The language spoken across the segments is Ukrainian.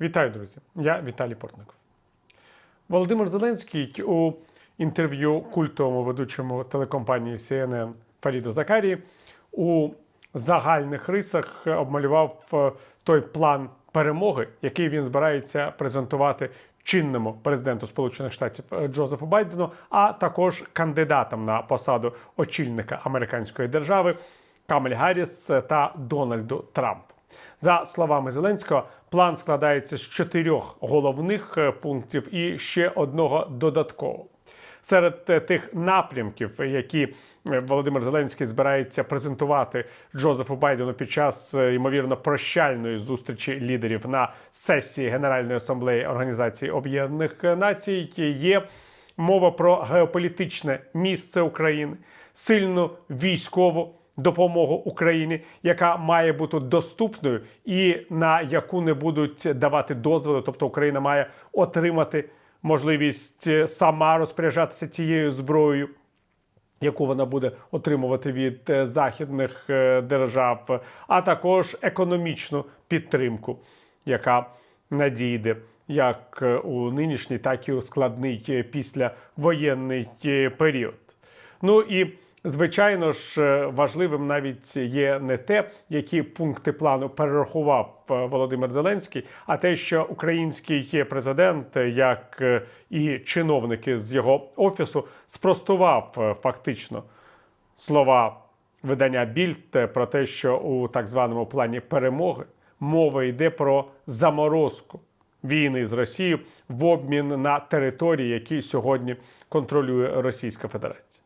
Вітаю, друзі! Я Віталій Портников. Володимир Зеленський у інтерв'ю культовому ведучому телекомпанії CNN Фаріду Закарії у загальних рисах обмалював е, той план перемоги, який він збирається презентувати чинному президенту Сполучених Штатів е, Джозефу Байдену, а також кандидатам на посаду очільника американської держави Камель Гарріс та Дональду Трампу. За словами Зеленського, план складається з чотирьох головних е, пунктів і ще одного додаткового. Серед е, тих напрямків, які е, Володимир Зеленський збирається презентувати Джозефу Байдену під час ймовірно прощальної зустрічі лідерів на сесії Генеральної асамблеї Організації Об'єднаних Націй, є мова про геополітичне місце України, сильну військову допомогу Україні, яка має бути доступною і на яку не будуть давати дозволи. Тобто Україна має отримати можливість е, сама розпоряджатися цією зброєю. Яку вона буде отримувати від е, західних е, держав, а також економічну підтримку, яка надійде як у нинішній, так і у складний післявоєнний період. Ну і Звичайно ж, е, важливим навіть є не те, які пункти плану перерахував е, Володимир Зеленський, а те, що український президент, е, як і чиновники з його офісу, спростував фактично слова видання Більд про те, що у так званому плані перемоги мова йде про заморозку війни з Росією в обмін на території, які сьогодні контролює Російська Федерація.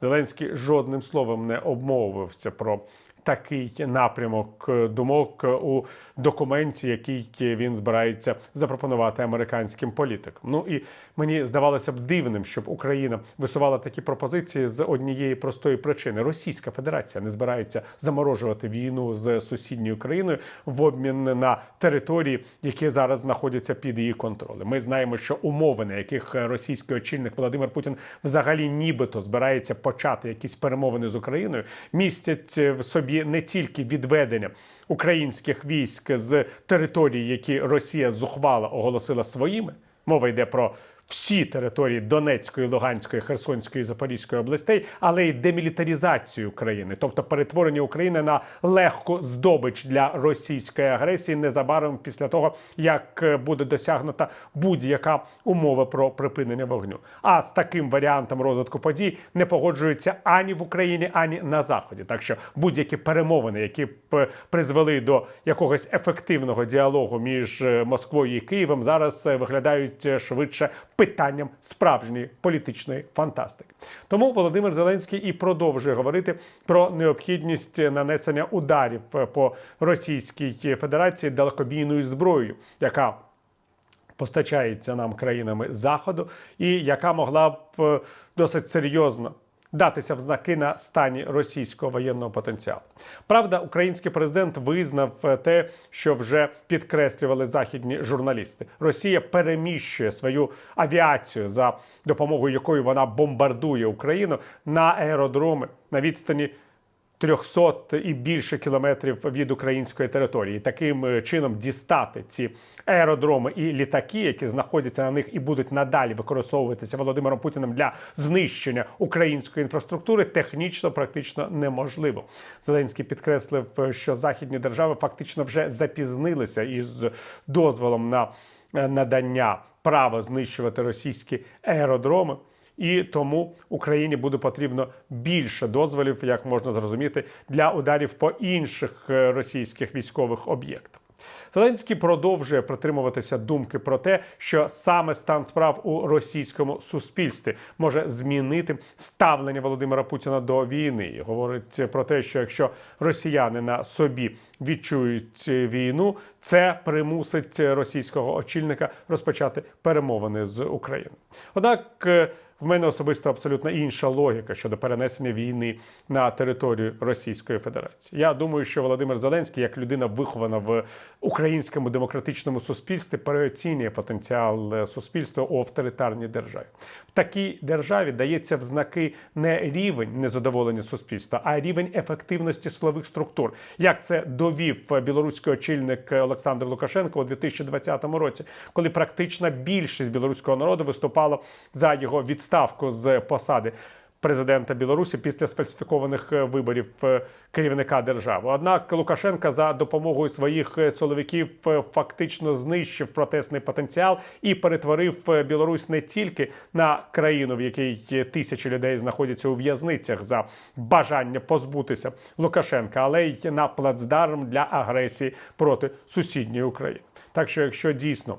Зеленський жодним словом не обмовився про такий напрямок думок у документі, який він збирається запропонувати американським політикам. Ну і мені здавалося б дивним, щоб Україна висувала такі пропозиції з однієї простої причини: Російська Федерація не збирається заморожувати війну з сусідньою країною в обмін на території, які зараз знаходяться під її контролем. Ми знаємо, що умови, на яких російський очільник Володимир Путін взагалі нібито збирається почати якісь перемовини з Україною, містять в собі не тільки відведення українських військ з території, які Росія зухвала оголосила своїми. Мова йде про всі території Донецької, Луганської, Херсонської Запорізької областей, але й демілітаризацію України, тобто перетворення України на легку здобич для російської агресії незабаром після того, як е, буде досягнута будь-яка умова про припинення вогню. А з таким варіантом розвитку подій не погоджуються ані в Україні, ані на заході. Так що будь-які перемовини, які б е, призвели до якогось ефективного діалогу між е, Москвою і Києвом, зараз виглядають швидше питанням справжньої політичної фантастики. Тому Володимир Зеленський і продовжує говорити про необхідність нанесення ударів е, по Російській Федерації далекобійною зброєю, яка постачається нам країнами Заходу, і яка могла б е, досить серйозно датися в знаки на стані російського воєнного потенціалу. Правда, український президент визнав е, те, що вже підкреслювали західні журналісти. Росія переміщує свою авіацію, за допомогою якої вона бомбардує Україну на аеродроми на відстані 300 і більше кілометрів від української території. Таким е, чином дістати ці аеродроми і літаки, які знаходяться на них і будуть надалі використовуватися Володимиром Путіним для знищення української інфраструктури, технічно практично неможливо. Зеленський підкреслив, е, що західні держави фактично вже запізнилися із дозволом на е, надання права знищувати російські аеродроми. І тому Україні буде потрібно більше дозволів, як можна зрозуміти, для ударів по інших е, російських військових об'єктах. Зеленський продовжує притримуватися думки про те, що саме стан справ у російському суспільстві може змінити ставлення Володимира Путіна до війни. І Говорить про те, що якщо росіяни на собі відчують війну, це примусить російського очільника розпочати перемовини з Україною. Однак е, в мене особисто абсолютно інша логіка щодо перенесення війни на територію Російської Федерації. Я думаю, що Володимир Зеленський, як людина вихована в українському демократичному суспільстві, переоцінює потенціал е, суспільства у авторитарній державі. В такій державі дається в знаки не рівень незадоволення суспільства, а рівень ефективності силових структур. Як це довів білоруський очільник Олександр Лукашенко у 2020 році, коли практична більшість білоруського народу виступала за його відставку з посади. Президента Білорусі після сфальсифікованих е, виборів е, керівника держави. Однак Лукашенка за допомогою своїх е, силовиків фактично знищив протестний потенціал і перетворив Білорусь не тільки на країну, в якій тисячі людей знаходяться у в'язницях за бажання позбутися Лукашенка, але й на плацдарм для агресії проти сусідньої України. Так що, якщо дійсно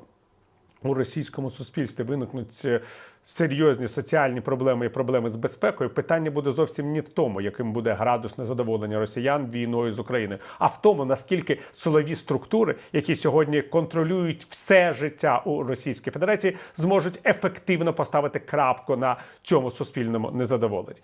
у російському суспільстві виникнуть е, серйозні соціальні проблеми і проблеми з безпекою, питання буде зовсім не в тому, яким буде градус незадоволення росіян війною з Україною, а в тому, наскільки силові структури, які сьогодні контролюють все життя у Російській Федерації, зможуть ефективно поставити крапку на цьому суспільному незадоволенні.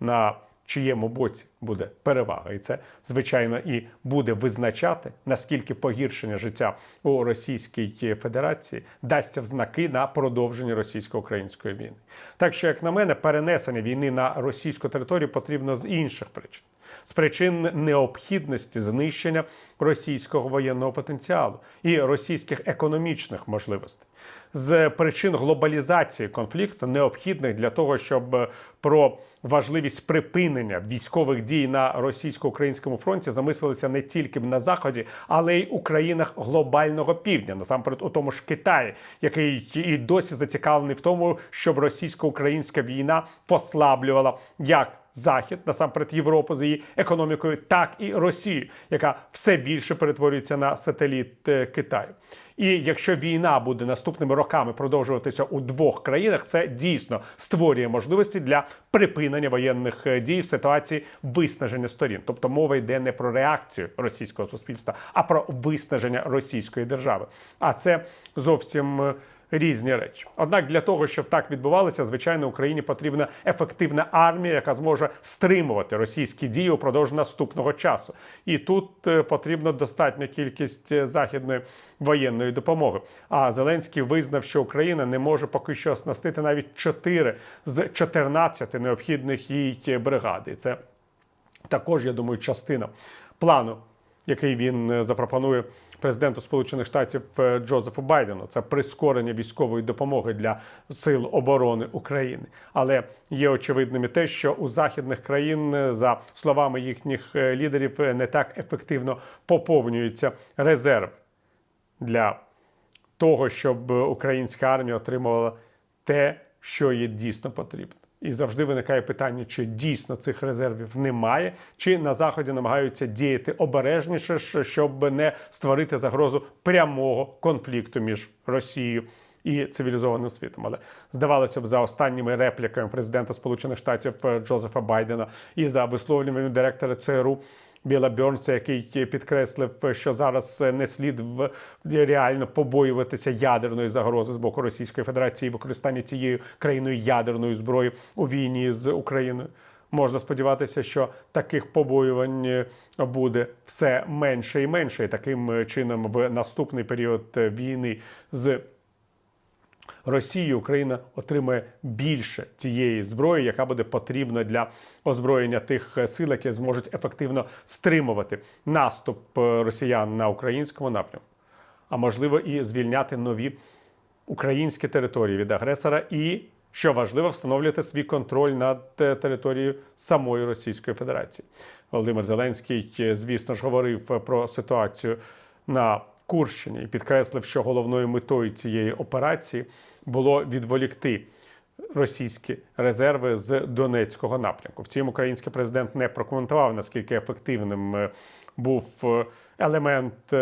На чиєму боці буде перевага, і це звичайно і буде визначати наскільки погіршення життя у Російській Федерації дасться в знаки на продовження російсько-української війни. Так що, як на мене, перенесення війни на російську територію потрібно з інших причин. З причин необхідності знищення російського воєнного потенціалу і російських економічних можливостей, з причин глобалізації конфлікту, необхідних для того, щоб е, про важливість припинення військових дій на російсько-українському фронті замислилися не тільки на заході, але й у країнах глобального півдня, насамперед у тому ж Китаї, який і досі зацікавлений в тому, щоб російсько-українська війна послаблювала як Захід, насамперед Європу з її економікою, так і Росію, яка все більше перетворюється на сателіт е, Китаю. І якщо війна буде наступними роками продовжуватися у двох країнах, це дійсно створює можливості для припинення воєнних е, дій в ситуації виснаження сторін. Тобто мова йде не про реакцію російського суспільства, а про виснаження російської держави. А це зовсім. Е, Різні речі, однак для того, щоб так відбувалося, звичайно, Україні потрібна ефективна армія, яка зможе стримувати російські дії упродовж наступного часу. І тут е, потрібна достатня кількість е, західної воєнної допомоги. А Зеленський визнав, що Україна не може поки що оснастити навіть 4 з 14 необхідних їй бригад. І це також, я думаю, частина плану, який він е, запропонує президенту Сполучених Штатів е, Джозефу Байдену. Це прискорення військової допомоги для сил оборони України. Але є очевидним і те, що у західних країн, е, за словами їхніх е, лідерів, не так ефективно поповнюються резерви для того, щоб українська армія отримувала те, що їй дійсно потрібно. І завжди виникає питання, чи дійсно цих резервів немає, чи на заході намагаються діяти обережніше, щоб не створити загрозу прямого конфлікту між Росією і цивілізованим світом. Але здавалося б, за останніми репліками президента Сполучених Штатів е, Джозефа Байдена і за висловлюваннями директора ЦРУ Біла Бьорнса, який підкреслив, що зараз не слід в реально побоюватися ядерної загрози з боку Російської Федерації використання цією країною ядерної зброї у війні з Україною. Можна сподіватися, що таких побоювань е, буде все менше і менше. І таким е, чином, в наступний період е, війни з Росії Україна отримає більше тієї зброї, яка буде потрібна для озброєння тих е, сил, які зможуть ефективно стримувати наступ е, росіян на українському напрямку, а можливо і звільняти нові українські території від агресора, і що важливо, встановлювати свій контроль над е, територією самої Російської Федерації. Володимир Зеленський, звісно ж, говорив про ситуацію на Курщині і підкреслив, що головною метою цієї операції було відволікти російські резерви з Донецького напрямку. Втім, український президент не прокоментував наскільки ефективним е, був е, елемент.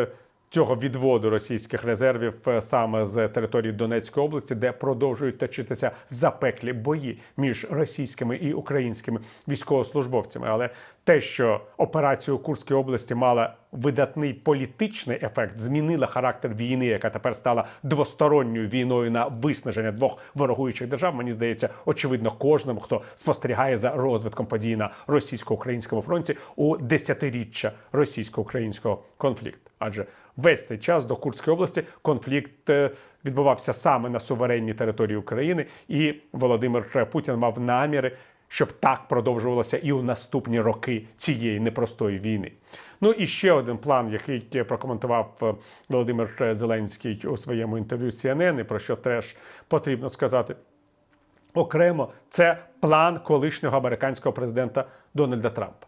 Цього відводу російських резервів е, саме з території Донецької області, де продовжують точитися запеклі бої між російськими і українськими військовослужбовцями. Але те, що операція у Курській області мала видатний політичний ефект, змінила характер війни, яка тепер стала двосторонньою війною на виснаження двох ворогуючих держав. Мені здається, очевидно, кожному, хто спостерігає за розвитком подій на російсько-українському фронті у десятиріччя російсько-українського конфлікту. Адже весь цей час до Курської області конфлікт е, відбувався саме на суверенній території України, і Володимир Путін мав наміри щоб так продовжувалося і у наступні роки цієї непростої війни. Ну і ще один план, який прокоментував е, Володимир Зеленський у своєму інтерв'ю CNN, про що теж потрібно сказати. Окремо, це план колишнього американського президента Дональда Трампа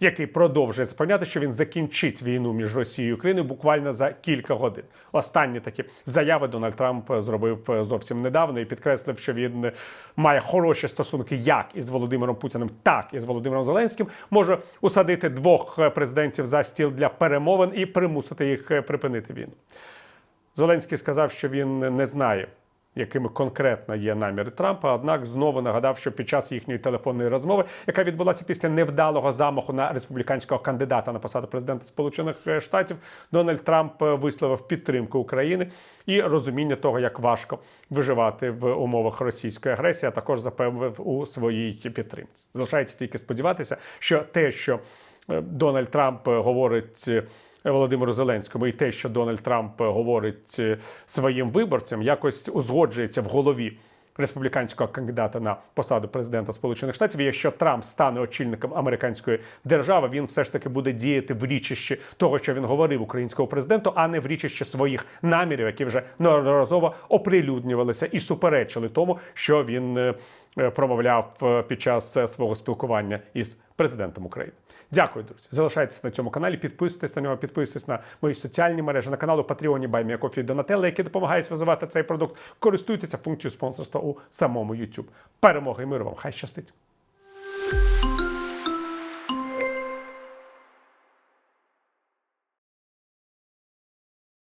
який продовжує запевняти, що він закінчить війну між Росією і Україною буквально за кілька годин. Останні такі заяви Дональд Трамп зробив зовсім недавно і підкреслив, що він має хороші стосунки як із Володимиром Путіним, так і з Володимиром Зеленським. Може усадити двох президентів за стіл для перемовин і примусити їх припинити війну. Зеленський сказав, що він не знає якими конкретно є наміри Трампа. Однак знову нагадав, що під час їхньої телефонної розмови, яка відбулася після невдалого замаху на республіканського кандидата на посаду президента Сполучених Штатів, Дональд Трамп висловив підтримку України і розуміння того, як важко виживати в умовах російської агресії, а також запевнив у своїй підтримці. Залишається тільки сподіватися, що те, що е, Дональд Трамп говорить. Володимиру Зеленському і те, що Дональд Трамп говорить е, своїм виборцям, якось узгоджується в голові. Республіканського кандидата на посаду президента Сполучених Штатів, якщо Трамп стане очільником американської держави, він все ж таки буде діяти в річищі того, що він говорив українському президенту, а не в річищі своїх намірів, які вже неодноразово оприлюднювалися і суперечили тому, що він е, промовляв під час свого спілкування із президентом України. Дякую, друзі. Залишайтеся на цьому каналі, підписуйтесь на нього, підписуйтесь на мої соціальні мережі, на каналу Patreon Баймія Кофі Донателла, які допомагають розвивати цей продукт. Користуйтеся функцією спонсорства у самому YouTube. Перемоги і миру вам! Хай щастить!